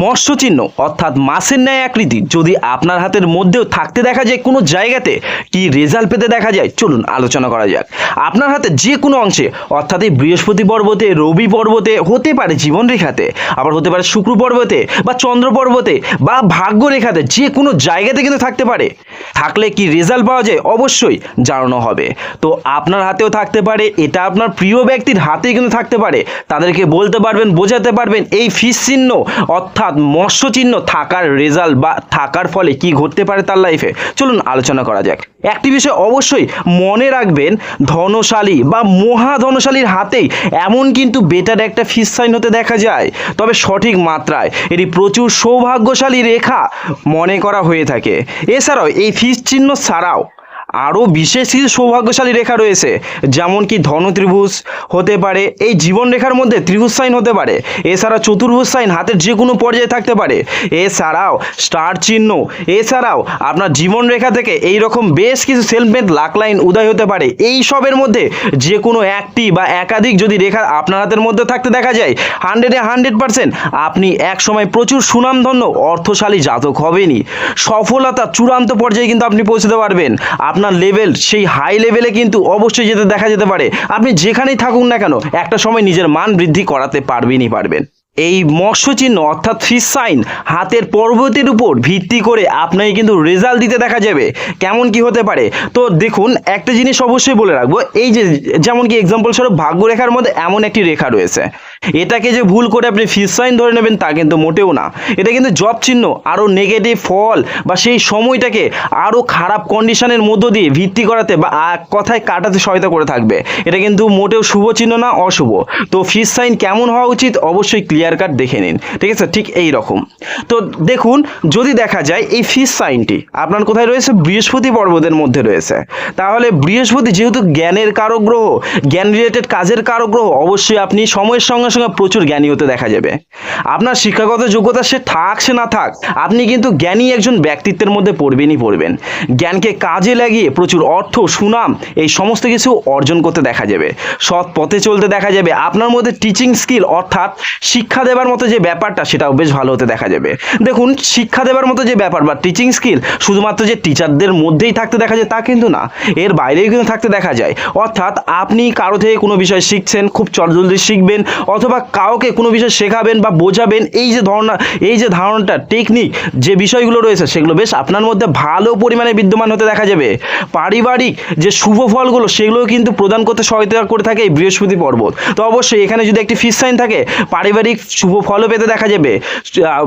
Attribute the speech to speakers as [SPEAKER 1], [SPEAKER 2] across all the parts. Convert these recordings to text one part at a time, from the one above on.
[SPEAKER 1] মৎস্য চিহ্ন অর্থাৎ মাছের ন্যায় আকৃতি, যদি আপনার হাতের মধ্যেও থাকতে দেখা যায় কোনো জায়গাতে, কি রেজাল্ট পেতে দেখা যায়? চলুন আলোচনা করা যাক। আপনার হাতে যে কোনো অংশে, অর্থাৎ এই বৃহস্পতি পর্বতে, রবি পর্বতে, হতে পারে জীবন রেখাতে, আবার হতে পারে শুক্র পর্বতে বা চন্দ্র পর্বতে বা ভাগ্য রেখাতে, যে কোনো জায়গাতে কিন্তু থাকতে পারে। থাকলে কি রেজাল্ট পাওয়া যায়? অবশ্যই জানানো হবে। তো আপনার হাতেও থাকতে পারে, এটা আপনার প্রিয় ব্যক্তির হাতে কিন্তু থাকতে পারে। তাদেরকে বলতে পারবেন, বোঝাতে পারবেন এই ফিস চিহ্ন, অর্থাৎ মৎস্য চিহ্ন থাকার রেজাল্ট বা থাকার ফলে কি ঘটতে পারে তার লাইফে চলুন আলোচনা করা যাক। একটি বিষয় অবশ্যই মনে রাখবেন, ধনশালী বা মহাধনশালীর হাতেই এমন কিন্তু বেটার একটা ফিস সাইন হতে দেখা যায়। তবে সঠিক মাত্রায় এটি প্রচুর সৌভাগ্যশালী রেখা মনে করা হয়ে থাকে। এছাড়াও এই ফিস চিহ্ন ছাড়াও আরও বিশেষ কিছু সৌভাগ্যশালী রেখা রয়েছে, যেমন কি ধন ত্রিভুজ হতে পারে, এই জীবন রেখার মধ্যে ত্রিভুজ সাইন হতে পারে, এছাড়া চতুর্ভুজ সাইন হাতের যে কোনো পর্যায়ে থাকতে পারে, এছাড়াও স্টার চিহ্ন, এছাড়াও আপনার জীবন রেখা থেকে এই রকম বেশ কিছু সেলফমেড লাক লাইন উদয় হতে পারে, এই সবের মধ্যে যে কোনো একটি বা একাধিক যদি রেখা আপনার হাতের মধ্যে থাকতে দেখা যায় হান্ড্রেডে হান্ড্রেড পার্সেন্ট আপনি এক সময় প্রচুর সুনামধন্য, অর্থশালী জাতক হবেনই। সফলতা চূড়ান্ত পর্যায়ে কিন্তু আপনি পৌঁছতে পারবেন। আপনার লেভেল সেই হাই লেভেলে কিন্তু অবশ্যই যেতে দেখা যেতে পারে। আপনি যেখানেই থাকুন না কেন, একটা সময় নিজের মান বৃদ্ধি করাতে পারবেনই পারবেন। এই মৎস্য চিহ্ন অর্থাৎ ফিস সাইন হাতের পর্বতের উপর ভিত্তি করে আপনাকে কিন্তু রেজাল্ট দিতে দেখা যাবে। কেমন কি হতে পারে? তো দেখুন, একটা জিনিস অবশ্যই বলে রাখব, এই যে যেমন কি এক্সাম্পল স্বরূপ ভাগ্যরেখার মধ্যে এমন একটি রেখা রয়েছে। এটাকে যে ভুল করে আপনি ফিস সাইন ধরে নেবেন তা কিন্তু মোটেও না। এটা কিন্তু জব চিহ্ন আরও নেগেটিভ ফল বা সেই সময়টাকে আরও খারাপ কন্ডিশনের মধ্য দিয়ে ভিত্তি করাতে বা এক কথায় কাটাতে সহায়তা করে থাকবে। এটা কিন্তু মোটেও শুভ চিহ্ন না, অশুভ। তো ফিস সাইন কেমন হওয়া উচিত? অবশ্যই ক্লিয়ার কাট দেখে নিন। ঠিক আছে? ঠিক এই রকম। তো দেখুন, যদি দেখা যায় এই ফিস সাইনটি আপনার কোথায় রয়েছে? বৃহস্পতি পর্বতের মধ্যে রয়েছে। তাহলে বৃহস্পতি যেহেতু জ্ঞানের কারক গ্রহ, জ্ঞান রিলেটেড কাজের কারক গ্রহ, অবশ্যই আপনি সময়ের সঙ্গে সঙ্গে প্রচুর জ্ঞানী হতে দেখা যাবে। আপনার শিক্ষাগত যোগ্যতা সে থাক সে না থাক, আপনি কিন্তু জ্ঞানী একজন ব্যক্তিত্বের মধ্যে পড়বেনই পড়বেন। জ্ঞানকে কাজে লাগিয়ে প্রচুর অর্থ, সুনাম, এই সমস্ত কিছু অর্জন করতে দেখা যাবে। সৎ পথে চলতে দেখা যাবে। আপনার মধ্যে টিচিং স্কিল অর্থাৎ শিক্ষা দেবার মতো যে ব্যাপারটা, সেটাও বেশ ভালো হতে দেখা যাবে। দেখুন, শিক্ষা দেবার মতো যে ব্যাপার বা টিচিং স্কিল শুধুমাত্র যে টিচারদের মধ্যেই থাকতে দেখা যায় তা কিন্তু না, এর বাইরেও কিন্তু থাকতে দেখা যায়। অর্থাৎ আপনি কারও থেকে কোনো বিষয় শিখছেন, খুব চটজলদি শিখবেন অথবা কাউকে কোনো বিষয় শেখাবেন বা বোঝাবেন, এই যে ধারণা, এই যে ধারণাটা টেকনিক যে বিষয়গুলো রয়েছে, সেগুলো বেশ আপনার মধ্যে ভালো পরিমাণে বিদ্যমান হতে দেখা যাবে। পারিবারিক যে শুভ ফলগুলো, সেগুলোও কিন্তু প্রদান করতে সহায়তা করে থাকে এই বৃহস্পতি পর্বত। তো অবশ্যই এখানে যদি একটি ফিস সাইন থাকে, পারিবারিক শুভ ফলও পেতে দেখা যাবে।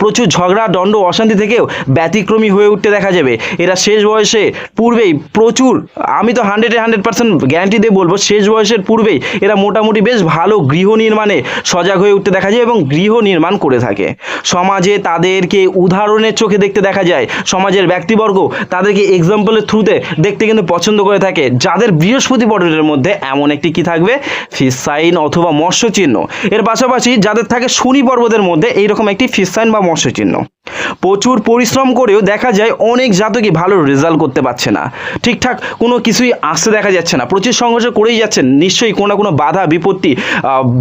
[SPEAKER 1] প্রচুর ঝগড়া, দণ্ড, অশান্তি থেকেও ব্যতিক্রমী হয়ে উঠতে দেখা যাবে। এরা শেষ বয়সে পূর্বেই প্রচুর, আমি তো হান্ড্রেডে হান্ড্রেড পার্সেন্ট গ্যারান্টি দিয়ে বলব, শেষ বয়সের পূর্বেই এরা মোটামুটি বেশ ভালো গৃহ নির্মাণে সজাগ হয়ে উঠতে দেখা যায় এবং গৃহ নির্মাণ করে থাকে। সমাজে তাদেরকে উদাহরণের চোখে দেখতে দেখা যায়। সমাজের ব্যক্তিবর্গ তাদেরকে এক্সাম্পলের থ্রুতে দেখতে কিন্তু পছন্দ করে থাকে। যাদের বৃহস্পতি বর্ণের মধ্যে এমন একটি কি থাকবে? ফিস সাইন অথবা মৎস্য চিহ্ন এর পাশাপাশি যাদের থাকে শনি পর্বতের মধ্যে এইরকম একটি ফিস সাইন বা মৎস্য চিহ্ন প্রচুর পরিশ্রম করেও দেখা যায় অনেক জাতকই ভালো রেজাল্ট করতে পারছে না। ঠিকঠাক কোনো কিছুই আসতে দেখা যাচ্ছে না। প্রচুর সংঘর্ষ করেই যাচ্ছেন। নিশ্চয়ই কোনো কোনো বাধা, বিপত্তি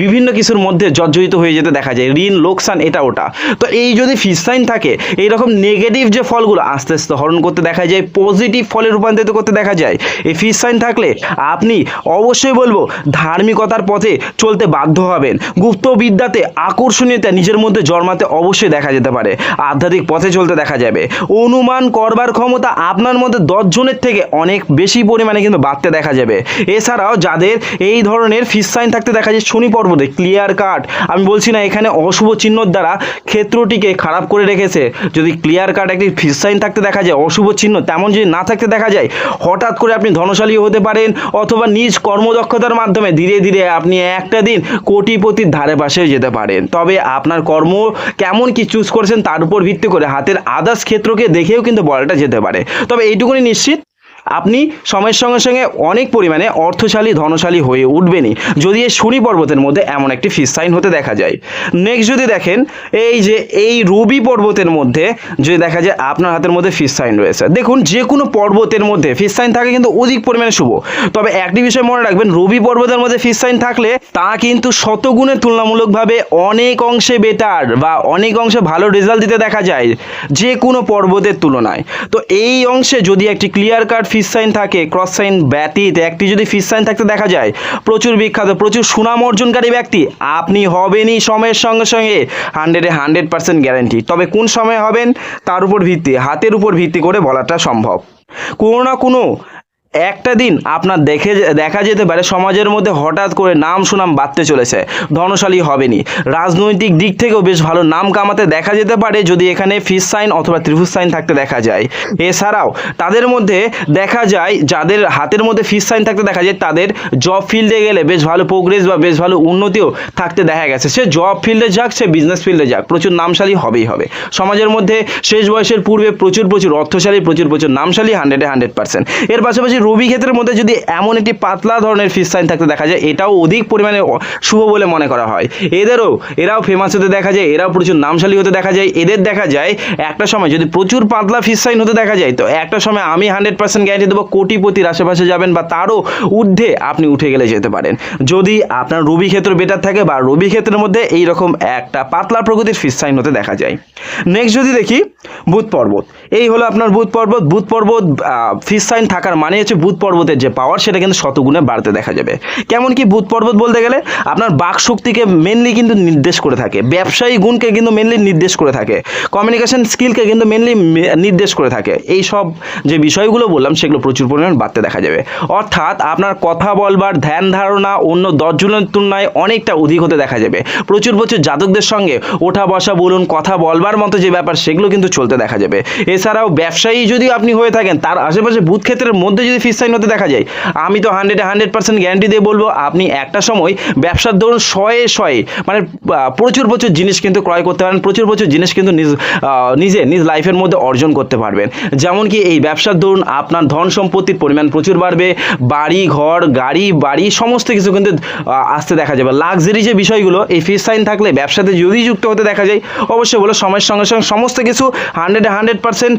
[SPEAKER 1] বিভিন্ন কিছুর মধ্যে জর্জরিত হয়ে যেতে দেখা যায়। ঋণ, লোকসান, এটা, ওটা। তো এই যদি ফিস সাইন থাকে, এইরকম নেগেটিভ যে ফলগুলো আস্তে আস্তে হরণ করতে দেখা যায় পজিটিভ ফলে রূপান্তরিত করতে দেখা যায়, এই ফিস সাইন থাকলে আপনি অবশ্যই বলব, ধার্মিকতার পথে চলতে বাধ্য হবেন। গুপ্ত বিদ্যাতে আকর্ষণীয়তা নিজের মধ্যে জন্মাতে অবশ্যই দেখা যেতে পারে। আধ্যাত্মিক পথে চলতে দেখা যাবে। অনুমান করবার ক্ষমতা আপনার মধ্যে দশজনের থেকে অনেক বেশি পরিমাণে কিন্তু বাড়তে দেখা যাবে। এছাড়াও যাদের এই ধরনের ফিস সাইন থাকতে দেখা যায়, শনি পর্বতে ক্লিয়ার কাট আমি বলছি না এখানে অশুভ চিহ্নর দ্বারা ক্ষেত্রটিকে খারাপ করে রেখেছে। যদি ক্লিয়ার কাট একটি ফিস সাইন থাকতে দেখা যায়, অশুভ চিহ্ন, তেমন যদি না থাকতে দেখা যায়, হঠাৎ করে আপনি ধনশালী হতে পারেন অথবা নিজ কর্মদক্ষতার মাধ্যমে ধীরে ধীরে আপনি একটা দিন কোটিপতির ধারে পাশে যেতে পারেন। তবে আপনার কর্ম কেমন কি চুজ করেছেন তার উপর ভিত্তি করে হাতের আদার্স ক্ষেত্রকে দেখেও কিন্তু বলটা যেতে পারে। তবে এইটুকুনি নিশ্চিত আপনি সময়ের সঙ্গে সঙ্গে অনেক পরিমাণে অর্থশালী, ধনশালী হয়ে উঠবেনই। যদি এই শনি পর্বতের মধ্যে এমন একটি ফিস সাইন হতে দেখা যায়। নেক্সট যদি দেখেন, এই যে, এই রবি পর্বতের মধ্যে যদি দেখা যায়, আপনার হাতের মধ্যে ফিস সাইন রয়েছে। দেখুন, যে কোনো পর্বতের মধ্যে ফিস সাইন থাকে কিন্তু অধিক পরিমাণে শুভ। তবে একটি বিষয় মনে রাখবেন, রবি পর্বতের মধ্যে ফিস সাইন থাকলে তা কিন্তু শতগুণের তুলনামূলকভাবে অনেক অংশে বেটার বা অনেক অংশে ভালো রেজাল্ট দিতে দেখা যায়, যে কোনো পর্বতের তুলনায়। তো এই অংশে যদি একটি ক্লিয়ার কাট ফিস সাইন থাকে ক্রস সাইন ব্যতীত একটি যদি ফিস সাইন থাকতে দেখা যায়, প্রচুর বিখ্যাত, প্রচুর সুনাম অর্জনকারী ব্যক্তি, আপনি হবেনই সময়ের সঙ্গে সঙ্গে হান্ড্রেডে হান্ড্রেড পার্সেন্ট গ্যারান্টি তবে কোন সময় হবেন? তার উপর ভিত্তি, হাতের উপর ভিত্তি করে বলাটা সম্ভব। কোনো না কোনো একটা দিন আপনার দেখে দেখা যেতে পারে সমাজের মধ্যে হঠাৎ করে নাম সুনাম বাড়তে চলেছে ধনশালী হবেনি রাজনৈতিক দিক থেকেও বেশ ভালো নাম কামাতে দেখা যেতে পারে যদি এখানে ফিস সাইন অথবা ত্রিভুজ সাইন থাকতে দেখা যায়। এছাড়াও তাদের মধ্যে দেখা যায়, যাদের হাতের মধ্যে ফিস সাইন থাকতে দেখা যায়, তাদের জব ফিল্ডে গেলে বেশ ভালো প্রোগ্রেস বা বেশ ভালো উন্নতিও থাকতে দেখা গেছে। সে জব ফিল্ডে যাক, সে বিজনেস ফিল্ডে যাক, প্রচুর নামশালী হবেই হবে। সমাজের মধ্যে শেষ বয়সের পূর্বে প্রচুর প্রচুর অর্থশালী, প্রচুর প্রচুর নামশালী হান্ড্রেডে হান্ড্রেড পার্সেন্ট এর পাশাপাশি রবি ক্ষেত্রের মধ্যে যদি এমন একটি পাতলা ধরনের ফিস সাইন থাকতে দেখা যায়, এটাও অধিক পরিমাণে শুভ বলে মনে করা হয়। এদেরও, এরাও ফেমাস হতে দেখা যায়, এরাও প্রচুর নামশালী হতে দেখা যায়। এদের দেখা যায়, একটা সময় যদি প্রচুর পাতলা ফিস সাইন হতে দেখা যায়, তো একটা সময় আমি হান্ড্রেড পার্সেন্ট গ্যারান্টি দেবো কোটিপতির আশেপাশে যাবেন বা তারও ঊর্ধ্বে আপনি উঠে গেলে যেতে পারেন। যদি আপনার রবি ক্ষেত্র বেটার থাকে বা রবি ক্ষেত্রের মধ্যে এই রকম একটা পাতলা প্রকৃতির ফিস সাইন হতে দেখা যায়। নেক্সট যদি দেখি, বুধ পর্বত। এই হলো আপনার বুধ পর্বত। বুধ পর্বত ফিস সাইন থাকার মানে হচ্ছে বুধ পর্বতের যে পাওয়ার সেটা কিন্তু শতগুণে বাড়তে দেখা যাবে। কেমন কি বুধ পর্বত বলতে গেলে? আপনার বাক শক্তিকে মেনলি কিন্তু নির্দেশ করে থাকে। ব্যবসায়ী গুণকে কিন্তু মেনলি নির্দেশ করে থাকে। কমিউনিকেশন স্কিলকে কিন্তু মেনলি নির্দেশ করে থাকে। এই সব যে বিষয়গুলো বললাম, সেগুলো প্রচুর পরিমাণ বাড়তে দেখা যাবে। অর্থাৎ আপনার কথা বলবার, ধ্যান ধারণা, অন্য দশজনের তুলনায় অনেকটা অধিক হতে দেখা যাবে। প্রচুর প্রচুর জাতকদের সঙ্গে ওঠা বসা বলুন, কথা বলবার মতো যে ব্যাপার, সেগুলো কিন্তু চলতে দেখা যাবে। এছাড়াও ব্যবসায়ী যদি আপনি হয়ে থাকেন, তার আশেপাশে বুথ ক্ষেত্রের মধ্যে যদি ফিস সাইন হতে দেখা যায়। আমি তো হান্ড্রেডে হান্ড্রেড পার্সেন্ট গ্যারান্টি দিয়ে বলব, আপনি একটা সময় ব্যবসার ধরুন শয়ে শয়ে মানে প্রচুর প্রচুর জিনিস কিন্তু ক্রয় করতে পারেন, প্রচুর প্রচুর জিনিস কিন্তু নিজ নিজে, নিজ লাইফের মধ্যে অর্জন করতে পারবেন। যেমন কি এই ব্যবসার ধরুন আপনার ধন সম্পত্তির পরিমাণ প্রচুর বাড়বে, বাড়ি, ঘর, গাড়ি, বাড়ি, সমস্ত কিছু কিন্তু আসতে দেখা যাবে। লাক্সারি যে বিষয়গুলো এই ফিস সাইন থাকলে ব্যবসাতে যদি যুক্ত হতে দেখা যায়, অবশ্যই বলো, সময়ের সঙ্গে সঙ্গে সমস্ত কিছু হান্ড্রেডে হান্ড্রেড পার্সেন্ট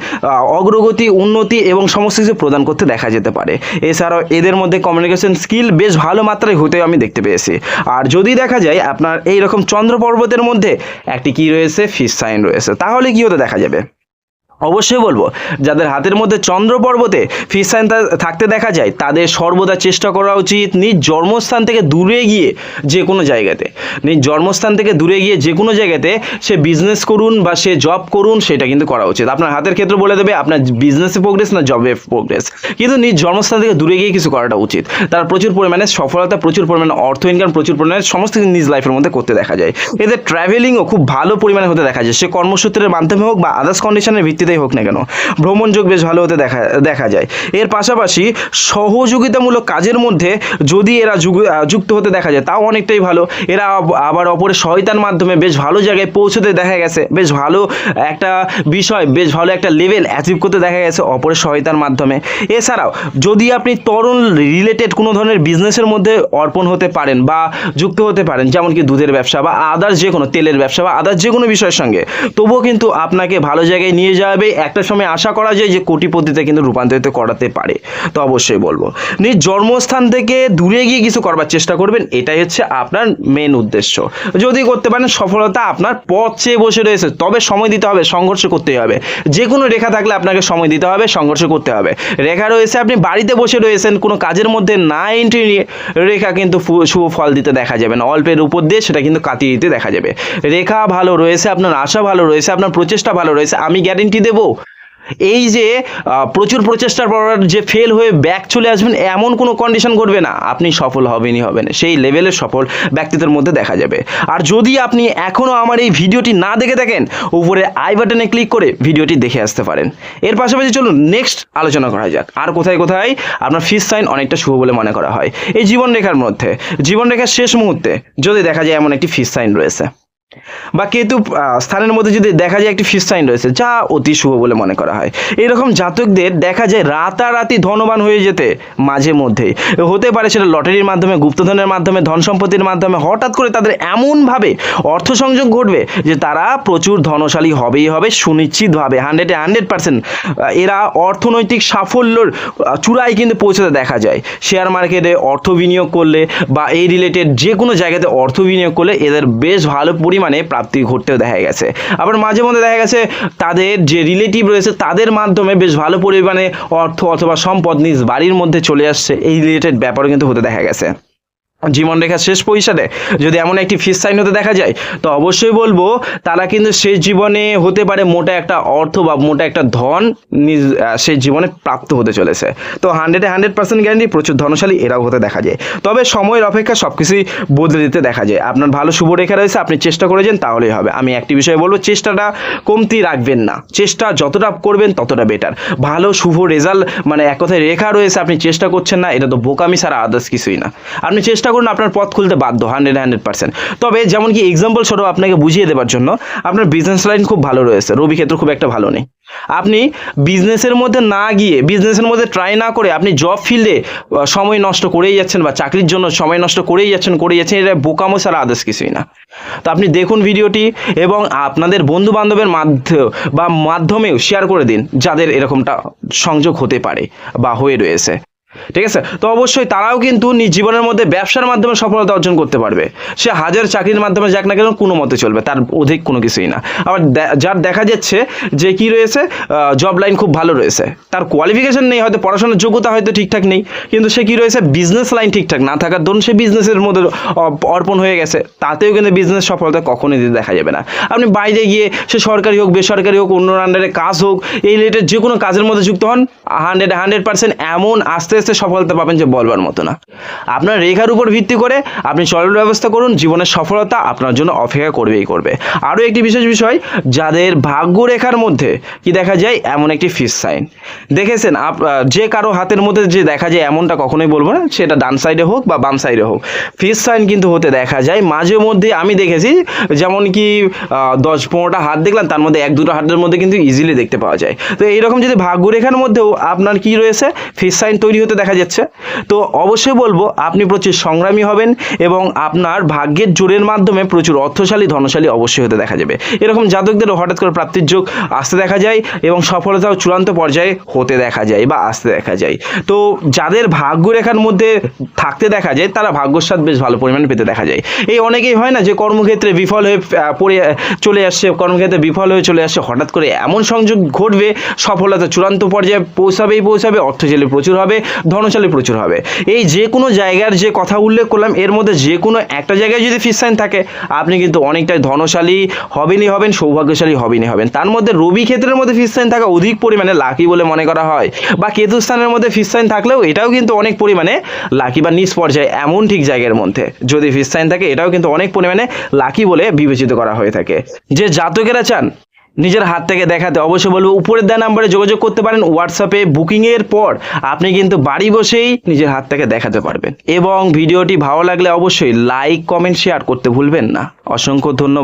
[SPEAKER 1] অগ্রগতি, উন্নতি এবং সমস্ত কিছু প্রদান করতে দেখা যেতে পারে। এছাড়াও এদের মধ্যে কমিউনিকেশন স্কিল বেশ ভালো মাত্রায় হতে আমি দেখতে পেয়েছি। আর যদি দেখা যায় আপনার এই রকম চন্দ্র পর্বতের মধ্যে একটি কি রয়েছে? ফিস সাইন রয়েছে। তাহলে কী হতে দেখা যাবে? অবশ্যই বলব, যাদের হাতের মধ্যে চন্দ্র পর্বতে ফিস সাইন থাকতে দেখা যায়, তাদের সর্বদা চেষ্টা করা উচিত নিজ জন্মস্থান থেকে দূরে গিয়ে যে কোনো জায়গাতে। নিজ জন্মস্থান থেকে দূরে গিয়ে যে কোনো জায়গাতে সে বিজনেস করুন বা সে জব করুন, সেটা কিন্তু করা উচিত। আপনার হাতের ক্ষেত্রে বলে দেবে, আপনার বিজনেসে প্রোগ্রেস না জবে প্রোগ্রেস কিন্তু নিজ জন্মস্থান থেকে দূরে গিয়ে কিছু করাটা উচিত। তার প্রচুর পরিমাণে সফলতা, প্রচুর পরিমাণে অর্থ ইনকাম প্রচুর পরিমাণে সমস্ত কিছু নিজ লাইফের মধ্যে করতে দেখা যায়। এদের ট্রাভেলিংও খুব ভালো পরিমাণে হতে দেখা যায়। সে কর্মসূত্রের মাধ্যমে হোক বা আদার্স কন্ডিশনের ভিত্তিতেই হোক না কেন, ভ্রমণ যোগ বেশ ভালো হতে দেখা দেখা যায়। এর পাশাপাশি সহযোগিতামূলক কাজের মধ্যে যদি এরা যুক্ত হতে দেখা যায়, তাও অনেকটাই ভালো। এরা আবার অপরের সহায়তার মাধ্যমে বেশ ভালো জায়গায় পৌঁছতে দেখা গেছে, বেশ ভালো একটা বিষয়, বেশ ভালো একটা লেভেল অ্যাচিভ করতে দেখা গেছে অপরের সহায়তার মাধ্যমে। এছাড়াও, যদি আপনি তরুণ রিলেটেড কোনো ধরনের বিজনেসের মধ্যে অর্পণ হতে পারেন বা যুক্ত হতে পারেন, যেমন কি দুধের ব্যবসা বা আদার্স যে কোনো তেলের ব্যবসা বা আদার্স যে কোনো বিষয়ের সঙ্গে, তবুও কিন্তু আপনাকে ভালো জায়গায় নিয়ে যাবে একটা সময় আশা করা যায় যে কোটিপতিতে কিন্তু রূপান্তরিত করাতে পারে। তো অবশ্যই বলব। নিজ জন্মস্থান থেকে দূরে গিয়ে কিছু করবার চেষ্টা করবেন, এটাই হচ্ছে আপনার মেন উদ্দেশ্য। যদি করতে পারেন, সফলতা আপনার পথ চেয়ে বসে রয়েছে, তবে সময় দিতে হবে, সংঘর্ষ করতেই হবে। যে কোনো রেখা থাকলে আপনাকে সময় দিতে হবে, সংঘর্ষ করতে হবে। রেখা রয়েছে, আপনি বাড়িতে বসে রয়েছেন, কোনো কাজের মধ্যে না এন্ট্রি নিয়ে রেখা কিন্তু শুভ ফল দিতে দেখা যাবে না। অল্পের উপর দিয়ে সেটা কিন্তু কাটিয়ে দিতে দেখা যাবে। রেখা ভালো রয়েছে, আপনার আশা ভালো রয়েছে, আপনার প্রচেষ্টা ভালো রয়েছে, আমি গ্যারেন্টি দেবো এই যে প্রচুর প্রচেষ্টার পর যে ফেল হয়ে ব্যাক চলে আসবেন, এমন কোনো কন্ডিশন ঘটবে না। আপনি সফল হবেনই হবেন, সেই লেভেলের সফল ব্যক্তিদের মধ্যে দেখা যাবে। আর যদি আপনি এখনও আমার এই ভিডিওটি না দেখে থাকেন, উপরে আই বাটনে ক্লিক করে ভিডিওটি দেখে আসতে পারেন। এর পাশাপাশি চলুন নেক্সট আলোচনা করা যাক। আর কোথায় কোথায় আপনার ফিস সাইন অনেকটা শুভ বলে মনে করা হয়। এই জীবনরেখার মধ্যে, জীবনরেখার শেষ মুহূর্তে যদি দেখা যায় এমন একটি ফিস সাইন রয়েছে। বা কেতু স্থানের মধ্যে যদি দেখা যায় একটি ফিস সাইন রয়েছে, যা অতি শুভ বলে মনে করা হয়। এরকম জাতকদের দেখা যায় রাতারাতি ধনবান হয়ে যেতে মাঝে মধ্যেই। হতে পারে সেটা লটারির মাধ্যমে, গুপ্তধনের মাধ্যমে, ধন সম্পত্তির মাধ্যমে, হঠাৎ করে তাদের এমনভাবে অর্থ সংযোগ ঘটবে যে তারা প্রচুর ধনশালী হবেই হবে, সুনিশ্চিতভাবে হান্ড্রেডে হান্ড্রেড পার্সেন্ট এরা অর্থনৈতিক সাফল্যর চূড়ায় কিন্তু পৌঁছাতে দেখা যায়। শেয়ার মার্কেটে অর্থ বিনিয়োগ করলে বা এই রিলেটেড যে কোনো জায়গাতে অর্থ বিনিয়োগ করলে এদের বেশ ভালো পরিমাণে প্রাপ্তি ঘটতেও দেখা গেছে। আবার মাঝে মধ্যে দেখা গেছে, তাদের যে রিলেটিভ রয়েছে, তাদের মাধ্যমে বেশ ভালো পরিমাণে অর্থ অথবা সম্পদ নিজ বাড়ির মধ্যে চলে আসছে। এই রিলেটেড ব্যাপারও কিন্তু হতে দেখা গেছে। জীবন রেখার শেষ পরিষদে যদি এমন একটি ফিস সাইন হতে দেখা যায়, তো অবশ্যই বলব তারা কিন্তু শেষ জীবনে হতে পারে মোটা একটা অর্থ বা মোটা একটা ধন শেষ জীবনে প্রাপ্ত হতে চলেছে। তো হান্ড্রেডে হান্ড্রেড পার্সেন্ট গ্যারান্টি, প্রচুর ধনশালী এরাও হতে দেখা যায়। তবে সময়ের অপেক্ষা সব কিছুই বদলে দিতে দেখা যায়। আপনার ভালো শুভ রেখা রয়েছে, আপনি চেষ্টা করেছেন তাহলেই হবে। আমি একটি বিষয় বলব, চেষ্টাটা কমতি রাখবেন না। চেষ্টা যতটা করবেন, ততটা বেটার ভালো শুভ রেজাল্ট মানে এক কথায় রেখা রয়েছে, আপনি চেষ্টা করছেন না, এটা তো বোকামি ছাড়া আদার্স কিছুই না। আপনি চেষ্টা করুন, আপনার পথ খুলতে বাধ্য হান্ড্রেড হান্ড্রেড পার্সেন্ট তবে যেমন কি এক্সাম্পল স্বরূপ আপনাকে বুঝিয়ে দেওয়ার জন্য, আপনার বিজনেস লাইন খুব ভালো রয়েছে, রবি ক্ষেত্র খুব একটা ভালো নেই। আপনি বিজনেসের মধ্যে না গিয়ে বিজনেসের মধ্যে ট্রাই না করে আপনি জব ফিল্ডে সময় নষ্ট করেই যাচ্ছেন বা চাকরির জন্য সময় নষ্ট করেই যাচ্ছেন করেই যাচ্ছেন, এটা বোকামো ছাড়া আদার্স কিছুই না। তো আপনি দেখুন ভিডিওটি এবং আপনাদের বন্ধু বান্ধবের মাধ্যমে বা মাধ্যমেও শেয়ার করে দিন, যাদের এরকমটা সংযোগ হতে পারে বা হয়ে রয়েছে। ঠিক আছে? তো অবশ্যই তারাও কিন্তু নিজ জীবনের মধ্যে ব্যবসার মাধ্যমে সফলতা অর্জন করতে পারবে। সে হাজার চাকরির মাধ্যমে যাক না কেন কোনো মতে চলবে, তার অধিক কোনো কিছুই না। আবার যার দেখা যাচ্ছে যে কি রয়েছে জব লাইন খুব ভালো রয়েছে। তার কোয়ালিফিকেশন নেই, হয়তো পড়াশোনার যোগ্যতা হয়তো ঠিকঠাক নেই, কিন্তু সে কি রয়েছে বিজনেস লাইন ঠিকঠাক না থাকার দরুন সে বিজনেসের মধ্যে অর্পণ হয়ে গেছে। তাতেও কিন্তু বিজনেস সফলতা কখনোই দিতে দেখা যাবে না। আপনি বাইরে গিয়ে সে সরকারি হোক, বেসরকারি হোক, অন্য আন্ডারে কাজ হোক, এই রিলেটেড যে কোনো কাজের মধ্যে যুক্ত হন হান্ড্রেড হান্ড্রেড পার্সেন্ট এমন আস্তে আস্তে সফলতা পাবেন যে বলবার মতো না। আপনার রেখার উপর ভিত্তি করে আপনি চলার ব্যবস্থা করুন, জীবনের সফলতা আপনার জন্য অপেক্ষা করবেই করবে। আরও একটি বিশেষ বিষয়, যাদের ভাগ্য রেখার মধ্যে কি দেখা যায়? এমন একটি ফিস সাইন দেখেছেন, আপ যে কারও হাতের মধ্যে যে দেখা যায় এমনটা কখনোই বলব না, সেটা ডান সাইডে হোক বা বাম সাইডে হোক। ফিস সাইন কিন্তু হতে দেখা যায়। মাঝে মধ্যে আমি দেখেছি, যেমন কি দশ পনেরোটা হাত দেখলাম, তার মধ্যে এক দুটো হাতের মধ্যে কিন্তু ইজিলি দেখতে পাওয়া যায়। তো এইরকম যদি ভাগ্যরেখার মধ্যেও আপনার কি রয়েছে? ফিস সাইন তৈরি হতে দেখা যাচ্ছে। তো অবশ্যই বলব, আপনি প্রচুর সংগ্রামী হবেন এবং আপনার ভাগ্যের জোরের মাধ্যমে প্রচুর অর্থশালী, ধনশালী অবশ্যই হতে দেখা যাবে। এরকম জাতকদের হঠাৎ করে প্রাপ্তির যোগ আসতে দেখা যায় এবং সফলতাও চূড়ান্ত পর্যায়ে হতে দেখা যায় বা আসতে দেখা যায়। তো যাদের ভাগ্যরেখার মধ্যে থাকতে দেখা যায়, তারা ভাগ্যস্বাদ বেশ ভালো পরিমাণে পেতে দেখা যায়। এই অনেকেই হয় না যে কর্মক্ষেত্রে বিফল হয়ে পড়ে চলে আসছে, কর্মক্ষেত্রে বিফল হয়ে চলে আসছে, হঠাৎ করে এমন সংযোগ ঘটবে, সফলতা চূড়ান্ত পর্যায়ে পৌঁছাবেই পৌঁছাবে, অর্থশালী প্রচুর হবে ধনশালী প্রচুর হবে। এই যে কোনো জায়গার যে কথা উল্লেখ করলাম, এর মধ্যে যে কোনো একটা জায়গায় যদি ফিস সাইন থাকে, আপনি কিন্তু অনেকটাই ধনশালী হবেনই হবেন, সৌভাগ্যশালী হবেনই হবেন। তার মধ্যে রবি ক্ষেত্রের মধ্যে ফিস সাইন থাকা অধিক পরিমাণে লাকি বলে মনে করা হয়। বা কেতু স্থানের মধ্যে ফিস সাইন থাকলেও এটাও কিন্তু অনেক পরিমাণে লাকি বা নিচ পর্যায়ে এমন ঠিক জায়গার মধ্যে। যদি ফিস সাইন থাকে, এটাও কিন্তু অনেক পরিমাণে লাকি বলে বিবেচিত করা হয়ে থাকে। যে জাতকেরা চান নিজের হাত থেকে দেখাতে। অবশ্যই বলব, উপরের দেওয়া নাম্বারে যোগাযোগ করতে পারেন হোয়াটসঅ্যাপে বুকিংয়ের পর আপনি কিন্তু বাড়ি বসেই নিজের হাত থেকে দেখাতে পারবেন। এবং ভিডিওটি ভালো লাগলে অবশ্যই লাইক কমেন্ট শেয়ার করতে ভুলবেন না। অসংখ্য ধন্যবাদ।